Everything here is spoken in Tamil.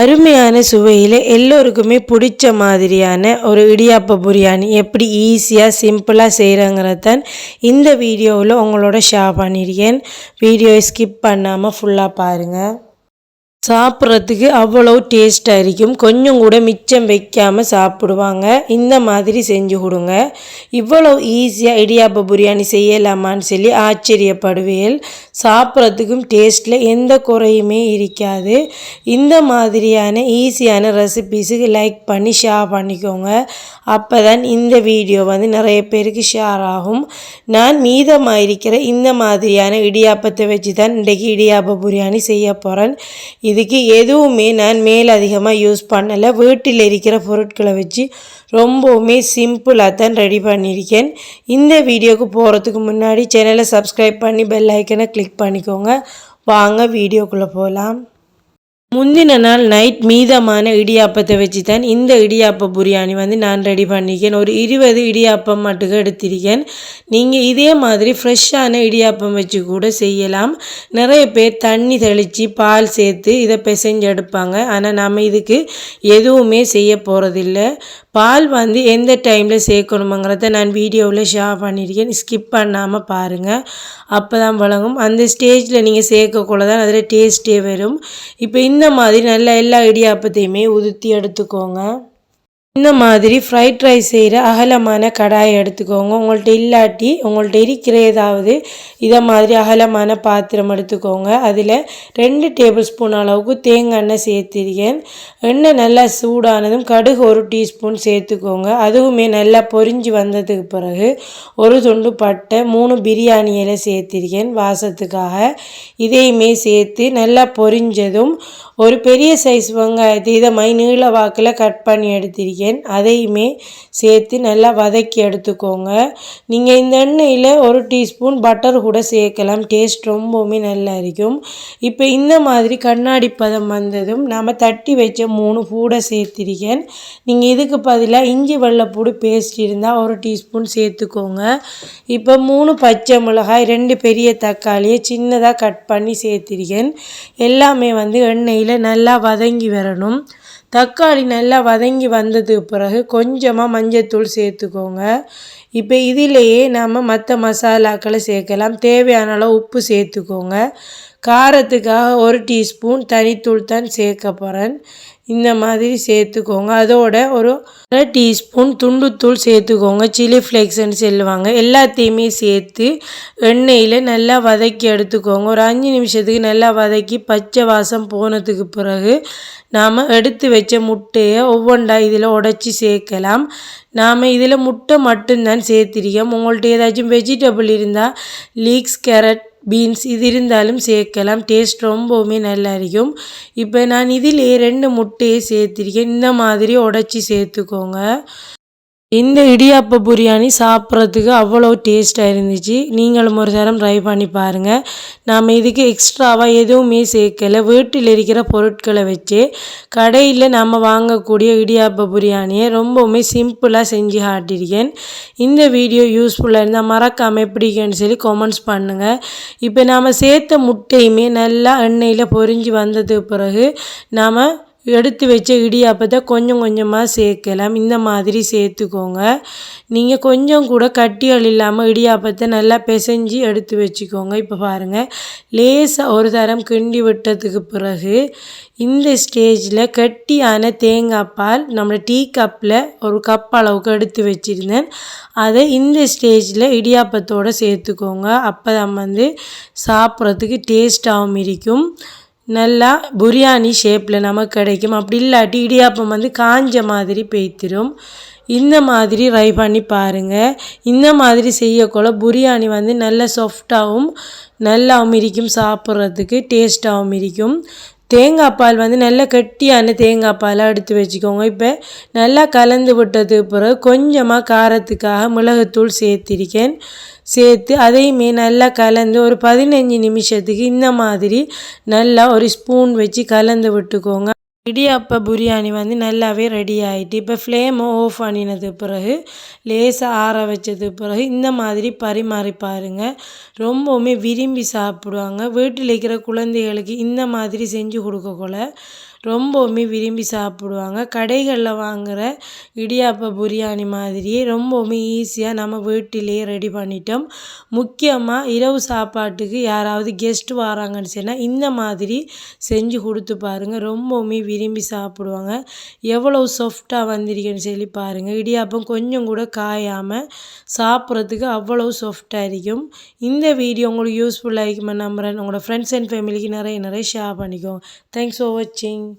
அருமையான சுவையில் எல்லோருக்குமே பிடிச்ச மாதிரியான ஒரு இடியாப்ப பிரியாணி எப்படி ஈஸியாக சிம்பிளாக செய்கிறாங்கிறதான் இந்த வீடியோவில் உங்களோட ஷேர் பண்ணியிருக்கேன். வீடியோவை ஸ்கிப் பண்ணாமல் ஃபுல்லாக பாருங்கள் சாப்பிட்றதுக்கு அவ்வளோ டேஸ்ட்டாக இருக்கும். கொஞ்சம் கூட மிச்சம் வைக்காமல் சாப்பிடுவாங்க. இந்த மாதிரி செஞ்சு கொடுங்க. இவ்வளோ ஈஸியாக இடியாப்ப பிரியாணி செய்யலாமான்னு சொல்லி ஆச்சரியப்படுவேல் சாப்பிட்றதுக்கும் டேஸ்ட்டில் எந்த குறையுமே இருக்காது. இந்த மாதிரியான ஈஸியான ரெசிபீஸுக்கு லைக் பண்ணி ஷேர் பண்ணிக்கோங்க. அப்போ தான் இந்த வீடியோ வந்து நிறைய பேருக்கு ஷேர் ஆகும். நான் மீதமாக இருக்கிற இந்த மாதிரியான இடியாப்பத்தை வச்சு தான் இன்றைக்கி இடியாப்ப பிரியாணி செய்ய போகிறேன் இதுக்கு எதுவுமே நான் மேல் அதிகமாக யூஸ் பண்ணலை. வீட்டில் இருக்கிற பொருட்களை வச்சு ரொம்பவுமே சிம்பிளாக தான் ரெடி பண்ணியிருக்கேன். இந்த வீடியோக்கு போகிறதுக்கு முன்னாடி சேனலை சப்ஸ்கிரைப் பண்ணி பெல் ஐக்கனை கிளிக் பண்ணிக்கோங்க. வாங்க வீடியோக்குள்ளே போகலாம் முந்தின நாள் நைட் மீதமான இடியாப்பத்தை வச்சு தான் இந்த இடியாப்ப பிரியாணி வந்து நான் ரெடி பண்ணியிருக்கேன் ஒரு இருபது இடியாப்பம் மட்டும் எடுத்திருக்கேன். நீங்கள் இதே மாதிரி ஃப்ரெஷ்ஷான இடியாப்பம் வச்சு கூட செய்யலாம். நிறைய பேர் தண்ணி தெளித்து பால் சேர்த்து இதை பிசைஞ்சு எடுப்பாங்க. ஆனால் நம்ம இதுக்கு எதுவுமே செய்ய போகிறதில்ல பால் வந்து எந்த டைமில் சேர்க்கணுமாங்கிறத நான் வீடியோவில் ஷேர் பண்ணியிருக்கேன் ஸ்கிப் பண்ணாமல் பாருங்கள் அப்போ தான் வழங்கும். அந்த ஸ்டேஜில் நீங்கள் சேர்க்கக்குள்ள தான் அதில் டேஸ்ட்டே வரும். இப்போ இந்த இந்த மாதிரி நல்ல எல்லா இடியாப்பத்தையுமே உதுத்தி எடுத்துக்கோங்க. இந்த மாதிரி ஃப்ரைட் ரைஸ் செய்கிற அகலமான கடாயை எடுத்துக்கோங்க. உங்கள்கிட்ட இல்லாட்டி உங்கள்கிட்ட இருக்கிற ஏதாவது இதை மாதிரி அகலமான பாத்திரம் எடுத்துக்கோங்க. அதில் ரெண்டு டேபிள் ஸ்பூன் அளவுக்கு தேங்காய் எண்ணெய் சேர்த்திருக்கேன். எண்ணெய் நல்லா சூடானதும் கடுகு ஒரு டீஸ்பூன் சேர்த்துக்கோங்க. அதுவுமே நல்லா பொரிஞ்சு வந்ததுக்கு பிறகு ஒரு துண்டு பட்டை மூணு பிரியாணி இலை சேர்த்திருக்கேன் வாசத்துக்காக. இதையுமே சேர்த்து நல்லா பொரிஞ்சதும் ஒரு பெரிய சைஸ் வெங்காயத்தை இதை மை நீள வாக்கில் கட் பண்ணி எடுத்திருக்கேன். அதையுமே சேர்த்து நல்லா வதக்கி எடுத்துக்கோங்க. நீங்கள் இந்த எண்ணெயில் ஒரு டீஸ்பூன் பட்டர் கூட சேர்க்கலாம். டேஸ்ட் ரொம்பவுமே நல்லா இருக்கும். இப்போ இந்த மாதிரி கண்ணாடி பதம் வந்ததும் நம்ம தட்டி வச்ச மூணு பூடை சேர்த்திருக்கேன். நீங்கள் இதுக்கு பதிலாக இஞ்சி வெள்ளைப்பூடு பேஸ்ட் இருந்தால் ஒரு டீஸ்பூன் சேர்த்துக்கோங்க. இப்போ மூணு பச்சை மிளகாய் ரெண்டு பெரிய தக்காளியை சின்னதாக கட் பண்ணி சேர்த்திருக்கேன். எல்லாமே வந்து எண்ணெயில் நல்லா வதங்கி வரணும். தக்காளி நல்லா வதங்கி வந்ததுக்கு பிறகு கொஞ்சமாக மஞ்சத்தூள் சேர்த்துக்கோங்க. இப்போ இதிலேயே நாம் மற்ற மசாலாக்களை சேர்க்கலாம். தேவையான அளவு உப்பு சேர்த்துக்கோங்க. காரத்துக்காக ஒரு டீஸ்பூன் தனித்தூள் தான் சேர்க்க போகிறேன் இந்த மாதிரி சேர்த்துக்கோங்க. அதோட ஒரு அரை டீஸ்பூன் துண்டுத்தூள் சேர்த்துக்கோங்க. சில்லி ஃப்ளேக்ஸ்ன்னு சொல்லுவாங்க. எல்லாத்தையுமே சேர்த்து எண்ணெயில் நல்லா வதக்கி எடுத்துக்கோங்க. ஒரு அஞ்சு நிமிஷத்துக்கு நல்லா வதக்கி பச்சை வாசம் போனதுக்கு பிறகு நாம் எடுத்து வச்ச முட்டையை ஒவ்வொன்றா இதில் உடச்சி சேர்க்கலாம். நாம் இதில் முட்டை மட்டும்தான் சேர்த்திருக்கோம். உங்கள்கிட்ட ஏதாச்சும் வெஜிடபிள் இருந்தால் லீக்ஸ் கேரட் பீன்ஸ் இது இருந்தாலும் சேர்க்கலாம் டேஸ்ட் ரொம்பவுமே நல்லா இருக்கும் இப்போ நான் இதிலே ரெண்டு முட்டையை சேர்த்திருக்கேன் இந்த மாதிரி உடச்சி சேர்த்துக்கோங்க இந்த இடியாப்ப பிரியாணி சாப்பிட்றதுக்கு அவ்வளோ டேஸ்ட்டாக இருந்துச்சு. நீங்களும் ஒரு தரம் ட்ரை பண்ணி பாருங்கள் நாம் இதுக்கு எக்ஸ்ட்ராவாக எதுவுமே சேர்க்கலை. வீட்டில் இருக்கிற பொருட்களை வச்சு கடையில் நம்ம வாங்கக்கூடிய இடியாப்ப பிரியாணியை ரொம்பவுமே சிம்பிளாக செஞ்சு காட்டியிருக்கேன். இந்த வீடியோ யூஸ்ஃபுல்லாக இருந்தால் மறக்காமல் எப்படிங்கன்னு சொல்லி கமெண்ட்ஸ் பண்ணுங்கள் இப்போ நாம் சேர்த்த முட்டையுமே நல்லா எண்ணெயில் பொரிஞ்சு வந்ததுக்கு பிறகு நாம் எடுத்து வச்ச இடியாப்பத்தை கொஞ்சம் கொஞ்சமாக சேர்க்கலாம். இந்த மாதிரி சேர்த்துக்கோங்க. நீங்கள் கொஞ்சம் கூட கட்டிகள் இல்லாமல் இடியாப்பத்தை நல்லா பிசைஞ்சு எடுத்து வச்சுக்கோங்க. இப்போ பாருங்கள் லேசாக ஒரு தரம் கிண்டி விட்டதுக்கு பிறகு இந்த ஸ்டேஜில் கட்டியான தேங்காய் பால் நம்ம டீ கப்பில் ஒரு கப் அளவுக்கு எடுத்து வச்சுருந்தேன். அதை இந்த ஸ்டேஜில் இடியாப்பத்தோடு சேர்த்துக்கோங்க. அப்போ தான் வந்து சாப்பிட்றதுக்கு டேஸ்ட்டாகவும் இருக்கும். நல்லா பிரியாணி ஷேப்பில் நமக்கு கிடைக்கும். அப்படி இல்லாட்டி இடியாப்பம் வந்து காஞ்ச மாதிரி பெய்த்திரும். இந்த மாதிரி ட்ரை பண்ணி பாருங்கள் இந்த மாதிரி செய்யக்குள்ள பிரியாணி வந்து நல்ல சாஃப்டாகவும் நல்லாவும் இருக்கும் சாப்பிட்றதுக்கு டேஸ்ட்டாகவும் இருக்கும். தேங்காய் பால் வந்து நல்லா கெட்டியான தேங்காய் பாலை எடுத்து வச்சுக்கோங்க. இப்போ நல்லா கலந்து விட்டதுக்கு பிறகு கொஞ்சமாக காரத்துக்காக மிளகுத்தூள் சேர்த்திருக்கேன். சேர்த்து அதையுமே நல்லா கலந்து ஒரு பதினஞ்சு நிமிஷத்துக்கு இந்த மாதிரி நல்லா ஒரு ஸ்பூன் வச்சு கலந்து விட்டுக்கோங்க. இடியாப்ப பிரியாணி வந்து நல்லாவே ரெடி ஆகிட்டு இப்போ ஃப்ளேமை ஆஃப் பண்ணினது பிறகு லேசாக ஆற வச்சது பிறகு இந்த மாதிரி பரிமாறி பாருங்கள் ரொம்பவுமே விரும்பி சாப்பிடுவாங்க. வீட்டில் இருக்கிற குழந்தைகளுக்கு இந்த மாதிரி செஞ்சு கொடுக்கக்குள்ள ரொம்பவுமே விரும்பி சாப்பிடுவாங்க. கடைகளில் வாங்குகிற இடியாப்ப பிரியாணி மாதிரியே ரொம்பவுமே ஈஸியாக நம்ம வீட்டிலேயே ரெடி பண்ணிட்டோம். முக்கியமாக இரவு சாப்பாட்டுக்கு யாராவது கெஸ்ட் வராங்கன்னு சொன்னால் இந்த மாதிரி செஞ்சு கொடுத்து பாருங்கள் ரொம்பவுமே விரும்பி சாப்பிடுவாங்க. எவ்வளோ சாஃப்டாக வந்திருக்குன்னு சொல்லி பாருங்கள் இடியாப்பம் கொஞ்சம் கூட காயாமல் சாப்பிட்றதுக்கு அவ்வளோ சாஃப்டாக இருக்கும். இந்த வீடியோ உங்களுக்கு யூஸ்ஃபுல்லாக இருக்குமே நம்புகிறேன் உங்களோட ஃப்ரெண்ட்ஸ் அண்ட் ஃபேமிலிக்கு நிறைய நிறைய ஷேர் பண்ணிக்கோங்க. தேங்க்ஸ் ஃபார் வாட்சிங்